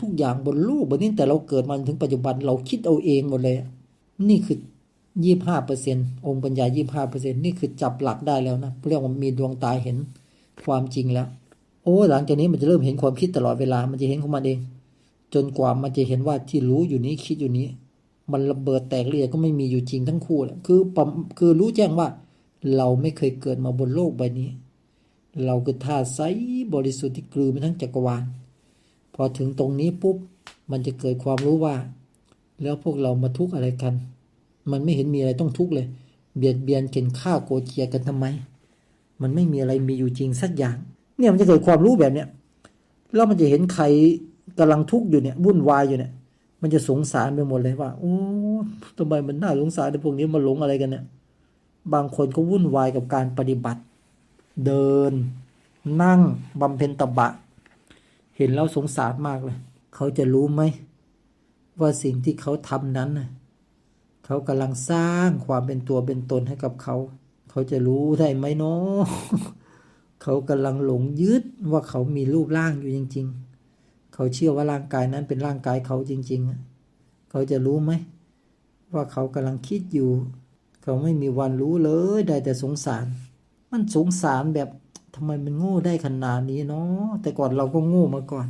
ทุกอย่างบนโลกบนนี้แต่เราเกิดมาถึงปัจจุบันเราคิดเอาเองหมดเลย นี่คือยี่ห้าเปอร์เซ็นองค์ปัญญายี่ห้าเปอร์เซ็นนี่คือจับหลักได้แล้วนะเรียกว่ามีดวงตาเห็นความจริงแล้ว โอ้หลังจากนี้มันจะเริ่มเห็นความคิดตลอดเวลา มันจะเห็นของมันเอง จนกว่ามันจะเห็นว่าที่รู้อยู่นี้คิดอยู่นี้ มันระเบิดแตกเรียก็ไม่มีอยู่จริงทั้งคู่แหละคือปมคือรู้แจ้งว่า เราไม่เคยเกิดมาบนโลกใบนี้ เราคือธาตุใสบริสุทธิ์ที่กลืนไปทั้งจักรวาล พอถึงตรงนี้ปุ๊บมันจะเกิดความรู้ว่า แล้วพวกเรามาทุกข์อะไรกัน มันไม่เห็นมีอะไรต้องทุกข์เลย เบียดเบียนเข็นฆ่าโกเกียกันทำไม มันไม่มีอะไรมีอยู่จริงสักอย่าง เนี่ยมันจะเกิดความรู้แบบเนี้ยแล้วมันจะเห็นใครกำลังทุกข์อยู่เนี่ยวุ่นวายอยู่เนี่ย มันจะสงสารไปหมดเลยว่าโอ้ทำไมมันน่าสงสารในพวกนี้มาหลงอะไรกันเนี่ย บางคนก็วุ่นวายกับการปฏิบัติ เดิน นั่งบำเพ็ญตบะ เห็นแล้วสงสารมากเลย เขาจะรู้ไหม ว่าสิ่งที่เขาทำนั้น เขากำลังสร้างความเป็นตัวเป็นตนให้กับเขา เขาจะรู้ได้ไหมเนาะเขากำลังหลงยึดว่าเขามีรูปร่างอยู่จริง ๆ เขาเชื่อว่าร่างกายนั้นเป็นร่างกายเขาจริง ๆ เขาจะรู้ไหม ว่าเขากำลังคิดอยู่ เขาไม่มีวันรู้เลยได้แต่สงสาร มันสงสารแบบ ทำไมมันโง่ได้ขนาดนี้เนาะแต่ก่อนเราก็โง่มาก่อน